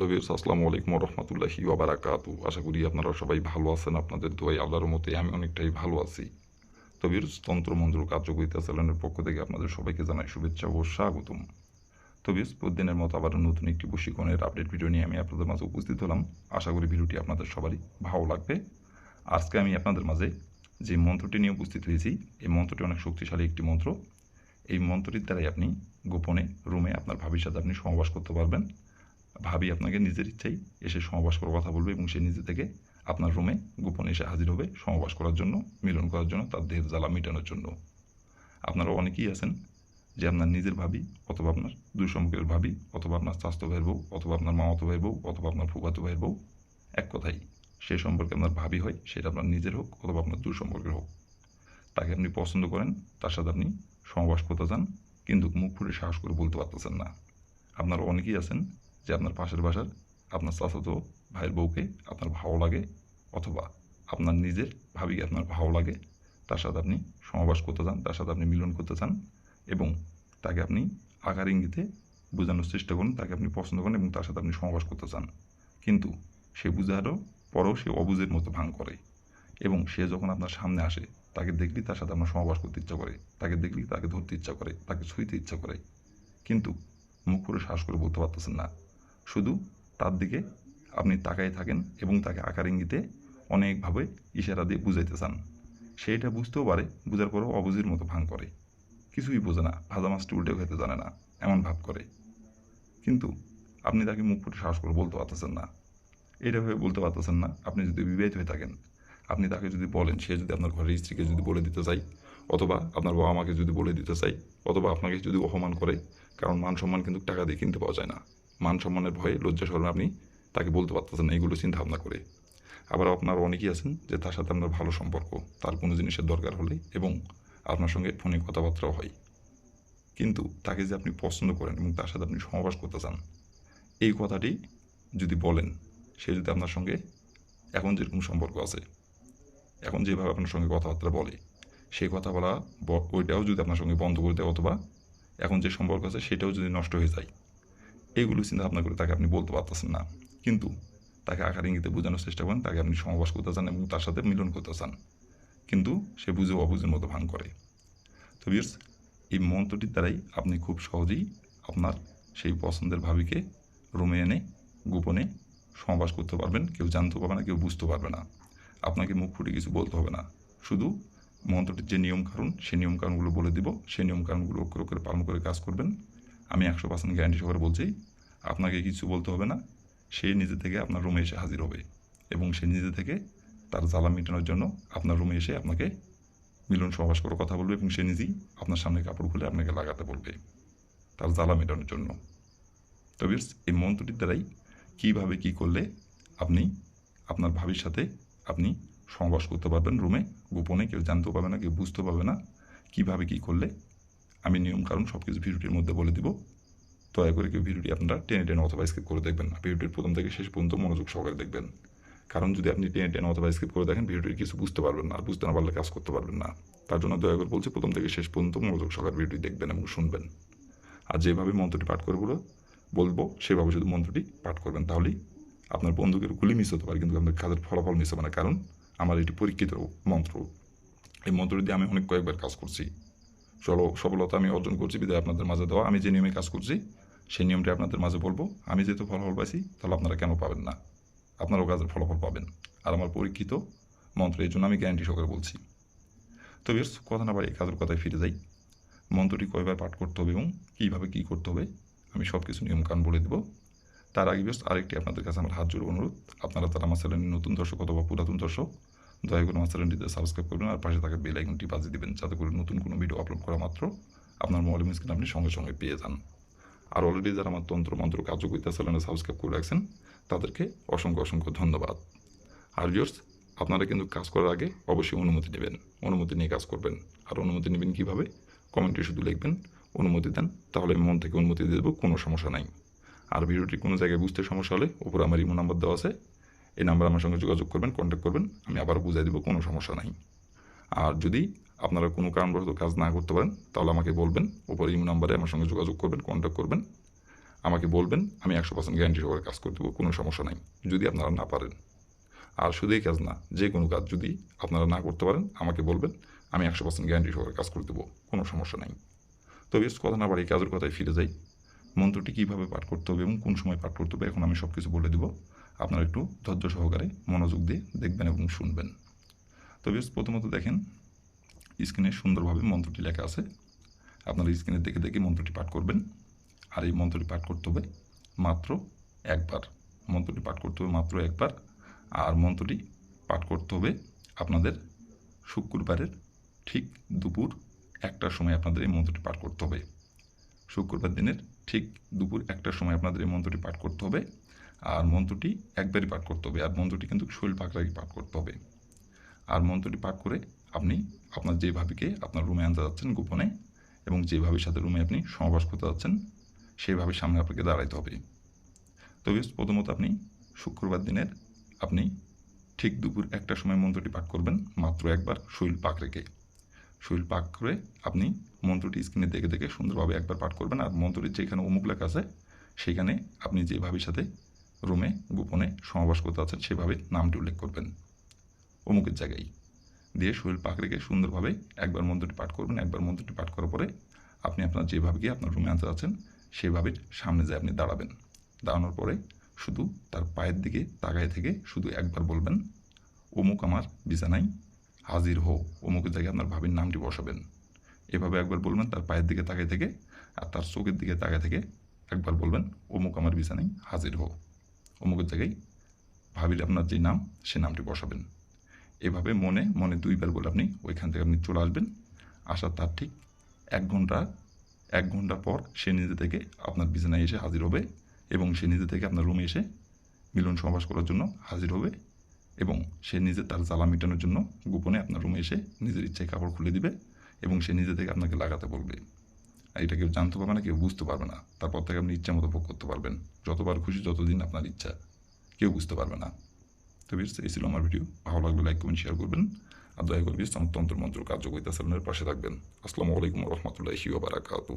Hello views আসসালামু আলাইকুম রহমতুল্লাহি ওবারাকাতু আশা করি আপনারা সবাই ভালো আছেন, আপনাদের দোয়াই আল্লাহর মতে আমি অনেকটাই ভালো আছি। তো ভিউস তন্ত্রমন্ত্র কার্যকরিতা চ্যানেলের পক্ষ থেকে আপনাদের সবাইকে জানাই শুভেচ্ছা ও স্বাগতম। তো ভিউস প্রতিদিনের মতো আবার নতুন একটি বশীকরণের আপডেট ভিডিও নিয়ে আমি আপনাদের মাঝে উপস্থিত হলাম। আশা করি ভিডিওটি আপনাদের সবারই ভালো লাগবে। আজকে আমি আপনাদের মাঝে যে মন্ত্রটি নিয়ে উপস্থিত হয়েছি, এই মন্ত্রটি অনেক শক্তিশালী একটি মন্ত্র। এই মন্ত্রটির দ্বারাই আপনি গোপনে রুমে আপনার ভাবির সাথে আপনি সমাবাস করতে পারবেন। ভাবি আপনাকে নিজের ইচ্ছাই এসে সমাবাস করার কথা বলবে এবং সে নিজে থেকে আপনার রুমে গোপনে এসে হাজির হবে সমাবাস করার জন্য, মিলন করার জন্য, তার দেহের জ্বালা মেটানোর জন্য। আপনারা অনেকেই আছেন যে আপনার নিজের ভাবি অথবা আপনার দুই সম্পর্কের ভাবি অথবা আপনার স্বাস্থ্য ভাইয়ের বউ অথবা আপনার মামাতো ভাইয়ের বউ অথবা আপনার ফুফাতো ভাইয়ের বউ, এক কথাই, সে সম্পর্কে আপনার ভাবি হয়, সেটা আপনার নিজের হোক অথবা আপনার দুই সম্পর্কের হোক। তাকে আপনি পছন্দ করেন, তার সাথে আপনি সমাবাস করতে চান, কিন্তু মুখ ফুটে সাহস করে বলতে পারতেছেন না। আপনারা অনেকেই আছেন যে আপনার পাশের বাসার আপনার চাচাতো ভাইয়ের বউকে আপনার ভালো লাগে অথবা আপনার নিজের ভাবিকে আপনার ভালো লাগে, তার সাথে আপনি সমাবাস করতে চান, তার সাথে আপনি মিলন করতে চান এবং তাকে আপনি আকার ইঙ্গিতে বোঝানোর চেষ্টা করুন, তাকে আপনি পছন্দ করেন এবং তার সাথে আপনি সমাবাস করতে চান। কিন্তু সে বুঝারও পরেও সে অবুঝের মতো ভাঙ করে এবং সে যখন আপনার সামনে আসে, তাকে দেখলেই তার সাথে আপনার সমাবাস করতে ইচ্ছা করে, তাকে দেখলেই তাকে ধরতে ইচ্ছা করে, তাকে ছুঁইতে ইচ্ছা করে। কিন্তু মুখ করে শ্বাস করে বলতে পারতেছেন না। শুধু তার দিকে আপনি তাকাই থাকেন এবং তাকে আকার ইঙ্গিতে অনেকভাবে ইশারা দিয়ে বুঝাইতে চান। সে এটা বুঝতেও পারে, বুঝার পরেও অবুঝির মতো ভাঙ করে। কিছুই বোঝে না, ভাজা মাছটি উল্টে খেতে জানে না, এমন ভাব করে। কিন্তু আপনি তাকে মুখ ফুটে সাহস করে বলতে পারতেছেন না। এটা বলতে পারতেছেন না, আপনি যদি বিবাহিত হয়ে থাকেন, আপনি তাকে যদি বলেন, সে যদি আপনার ঘরের স্ত্রীকে যদি বলে দিতে চাই অথবা আপনার বাবা মাকে যদি বলে দিতে চাই অথবা আপনাকে যদি অপমান করে, কারণ মান সম্মান কিন্তু টাকা দিয়ে কিনতে পাওয়া যায় না। মান সম্মানের ভয়ে লজ্জা স্মরণে আপনি, তাকে বলতে পারতেছেন না, এইগুলো চিন্তা ভাবনা করে। আবার আপনার অনেকেই আছেন যে তার সাথে আপনার ভালো সম্পর্ক, তার কোনো জিনিসের দরকার হলে এবং আপনার সঙ্গে ফোনে কথাবার্তাও হয়। কিন্তু তাকে যে আপনি পছন্দ করেন এবং তার সাথে আপনি সমাবাস করতে চান, এই কথাটি যদি বলেন, সে যদি আপনার সঙ্গে এখন যেরকম সম্পর্ক আছে, এখন যেভাবে আপনার সঙ্গে কথাবার্তা বলে, সেই কথা বলা ওইটাও যদি আপনার সঙ্গে বন্ধ করে দেয় অথবা এখন যে সম্পর্ক আছে, সেটাও যদি নষ্ট হয়ে যায় এইগুলো চিন্তা ভাবনা করে তাকে আপনি বলতে পারতেছেন না। কিন্তু তাকে আকার ইঙ্গিতে বোঝানোর চেষ্টা করেন, তাকে আপনি সমাবাস করতে চান এবং তার সাথে মিলন করতে চান কিন্তু সে বুঝে অবুঝের মতো ভাঙ করে। তো বিয়ার্স এই মন্ত্রটির দ্বারাই আপনি খুব সহজেই আপনার সেই পছন্দের ভাবিকে রুমে এনে, গোপনে সমাবাস করতে পারবেন, কেউ জানতে পারবে না, কেউ বুঝতে পারবে না। আপনাকে মুখ ফুটে কিছু বলতে হবে না। শুধু মন্ত্রটির যে নিয়মকানুন সেই নিয়মকানুনগুলো বলে দিব সেই নিয়মকানুনগুলো অক্ষরে পালন করে কাজ করবেন। আমি একশো পার্সেন্ট গ্যারান্টি সহকারে বলছি, আপনাকে কিছু বলতে হবে না। সে নিজে থেকে আপনার রুমে এসে হাজির হবে এবং সে নিজে থেকে তার জ্বালা মেটানোর জন্য আপনার রুমে এসে আপনাকে মিলন সহবাস করে কথা বলবে এবং সে নিজেই আপনার সামনে কাপড় খুলে আপনাকে লাগাতে বলবে তার জ্বালা মেটানোর জন্য। তবে এই মন্ত্রটির দ্বারাই কীভাবে কী করলে আপনি আপনার ভাবির সাথে আপনি সমাবাস করতে পারবেন? রুমে গোপনে কেউ জানতেও পারবে না, কেউ বুঝতেও পাবে না। কীভাবে কী করলে আমি নিয়ম কারণ সব কিছু ভিডিওটির মধ্যে বলে দিব। দয়া করে কেউ ভিডিওটি আপনারা টেনে টেনে অথবা স্কিপ করে দেখবেন না। ভিডিওটির প্রথম থেকে শেষ পর্যন্ত মনোযোগ সহকারে দেখবেন। কারণ যদি আপনি টেনে টেনে অথবা স্কিপ করে দেখেন, ভিডিওটির কিছু বুঝতে পারবেন না, আর বুঝতে না পারলে কাজ করতে পারবেন না। তার জন্য দয়া করে বলছি, প্রথম থেকে শেষ পর্যন্ত মনোযোগ সহকারে ভিডিওটি দেখবেন এবং শুনবেন। আর যেভাবে মন্ত্রটি পাঠ করে বলো বলব, সেভাবে শুধু মন্ত্রটি পাঠ করবেন। তাহলেই আপনার বন্ধুকের গুলি মিস হতে পারে, কিন্তু আপনার কাজের ফলাফল মিস হবে না। কারণ আমার এটি পরীক্ষিত মন্ত্র। এই মন্ত্রটি দিয়ে আমি অনেক কয়েকবার কাজ করছি। চলো সফলতা আমি অর্জন করছি, বিদায় আপনাদের মাঝে দেওয়া। আমি যে নিয়মে কাজ করছি, সেই নিয়মটি আপনাদের মাঝে বলব। আমি যেহেতু ফলাফল পাইছি, তাহলে আপনারা কেন পাবেন না? আপনারাও কাজের ফলাফল পাবেন। আর আমার পরীক্ষিত মন্ত্র এই জন্য আমি গ্যারান্টি সহকারে বলছি। তো বেশ কথা না বাড়ি কাজের কথায় ফিরে যাই। মন্ত্রটি কয়বার পাঠ করতে হবে এবং কীভাবে কী করতে হবে, আমি সব কিছু নিয়মকানুন বলে দেবো। তার আগে বেশ আরেকটি আপনাদের কাছে আমার হাত জোড় অনুরোধ। আপনারা তারা আমার চ্যানেলের নতুন দর্শক অথবা পুরাতন দর্শক দয়া করে আমার চ্যানেলটিতে সাবস্ক্রাইব করবেন আর পাশে থাকা বেল আইকনটি বাজিয়ে দেবেন যাতে করে নতুন কোনো ভিডিও আপলোড করা মাত্র আপনার মোবাইল স্ক্রিন আপনি সঙ্গে সঙ্গে পেয়ে যান। আর অলরেডি যারা আমার তন্ত্র মন্ত্র কার্যকরিতা চ্যানেলে সাবস্ক্রাইব করে রাখছেন, তাদেরকে অসংখ্য অসংখ্য ধন্যবাদ। আর ভিউয়ার্স আপনারা কিন্তু কাজ করার আগে অবশ্যই অনুমতি নেবেন, অনুমতি নিয়ে কাজ করবেন। আর অনুমতি নেবেন কীভাবে? কমেন্টে শুধু লিখবেন, অনুমতি দেন, তাহলে আমি মন থেকে অনুমতি দিয়ে দেবো, কোনো সমস্যা নাই। আর ভিডিওটি কোনো জায়গায় বুঝতে সমস্যা হলে উপরে আমার ইমো নাম্বার দেওয়া আছে এই নাম্বার আমার সঙ্গে যোগাযোগ করবেন কন্ট্যাক্ট করবেন, আমি আবার বুঝাই দেবো, কোনো সমস্যা নাই। আর যদি আপনারা কোনো কারণবশত কাজ না করতে পারেন, তাহলে আমাকে বলবেন, উপরে ইমো নাম্বারে আমার সঙ্গে যোগাযোগ করবেন কন্ট্যাক্ট করবেন। আমাকে বলবেন, আমি একশো পার্সেন্ট গ্যারান্টি সহকারে কাজ করে দেবো, কোনো সমস্যা নাই, যদি আপনারা না পারেন। আর শুধু এই কাজ না, যে কোনো কাজ যদি আপনারা না করতে পারেন, আমাকে বলবেন, আমি একশো পার্সেন্ট গ্যারান্টি সহকারে কাজ করে দেবো, কোনো সমস্যা নাই। তো বেশ, কথা না বাড়ি কাজের কথায় ফিরে যাই। মন্ত্রটি কীভাবে পাঠ করতে হবে এবং কোন সময় পাঠ করতে হবে, এখন আমি সব কিছু বলে দেবো। আপনারা একটু ধৈর্য সহকারে মনোযোগ দিয়ে দেখবেন এবং শুনবেন। তো বেশ প্রথমত দেখেন স্ক্রিনে সুন্দরভাবে মন্ত্রটি লেখা আছে। আপনারা স্ক্রিনে দেখে দেখে মন্ত্রটি পাঠ করবেন। আর এই মন্ত্রটি পাঠ করতে হবে মাত্র একবার। মন্ত্রটি পাঠ করতে হবে মাত্র একবার। আর মন্ত্রটি পাঠ করতে হবে আপনাদের শুক্রবারের ঠিক দুপুর একটার সময় আপনাদের এই মন্ত্রটি পাঠ করতে হবে। শুক্রবার দিনের ঠিক দুপুর একটার সময় আপনাদের এই মন্ত্রটি পাঠ করতে হবে। আর মন্ত্রটি একবারই পাঠ করতে হবে, আর মন্ত্রটি কিন্তু শৈল পাকড়াই পাঠ করতে হবে। আর মন্ত্রটি পাঠ করে আপনি আপনার যে ভাবিকে আপনার রুমে আনতে যাচ্ছেন গোপনে, এবং যে ভাবির সাথে রুমে আপনি সমাবাস করতে যাচ্ছেন, সেই ভাবির সামনে আপনাকে দাঁড়াইতে হবে। তবে প্রথমত আপনি শুক্রবার দিনের আপনি ঠিক দুপুর একটার সময় মন্ত্রটি পাঠ করবেন, মাত্র একবার শৈল পাক রেখে। শৈল পাক করে আপনি মন্ত্রটি স্ক্রিনে দেখে দেখে সুন্দরভাবে একবার পাঠ করবেন, আর মন্ত্রটির যেখানে অমুক লেখা আছে, সেখানে আপনি যে ভাবির সাথে রুমে গোপনে সমাবাস করতে আছেন সেভাবে নামটি উল্লেখ করবেন। অমুকের জায়গায়। দিয়ে শরীর পাক রেখে সুন্দরভাবে একবার মন্ত্রটি পাঠ করবেন। একবার মন্ত্রটি পাঠ করার পরে আপনি আপনার যেভাবে গিয়ে আপনার রুমে আনতে আছেন, সেভাবে সামনে যায় আপনি দাঁড়াবেন। দাঁড়ানোর পরে শুধু তার পায়ের দিকে তাকায় থেকে শুধু একবার বলবেন, অমুক আমার বিছানায় হাজির হো অমুকের জায়গায় আপনার ভাবির নামটি বসাবেন। এভাবে একবার বলবেন, তার পায়ের দিকে তাকায় থেকে আর তার চোখের দিকে তাকায় থেকে একবার বলবেন, অমুক আমার বিছানায় হাজির হো অমুকের জায়গায় ভাবিলে আপনার যে নাম, সে নামটি বসাবেন। এভাবে মনে মনে দুইবার বলে আপনি ওইখান থেকে আপনি চলে আসবেন। আসার তার ঠিক এক ঘণ্টা এক ঘণ্টা পর সে নিজে থেকে আপনার বিছানায় এসে হাজির হবে এবং সে নিজে থেকে আপনার রুমে এসে মিলন সমাবেশ করার জন্য হাজির হবে এবং সে নিজে তার জ্বালা মেটানোর জন্য গোপনে আপনার রুমে এসে নিজের ইচ্ছায় কাপড় খুলে দিবে এবং সে নিজে থেকে আপনাকে লাগাতে বলবে। এটা কেউ জানতে পারবে না, কেউ বুঝতে পারবে না। তারপর থেকে আপনি ইচ্ছা মতো ভোগ করতে পারবেন। যতবার খুশি যতদিন আপনার ইচ্ছা, কেউ বুঝতে পারবে না। তো বেশ এই ছিল আমার ভিডিও। ভালো লাগবে লাইক, কমেন্ট শেয়ার করবেন। আর দয়া করে তন্ত্র মন্ত্র কার্যকরিতা চ্যানেলের পাশে থাকবেন। আসসালামু আলাইকুম রহমতুল্লাহি ওবারাকাতু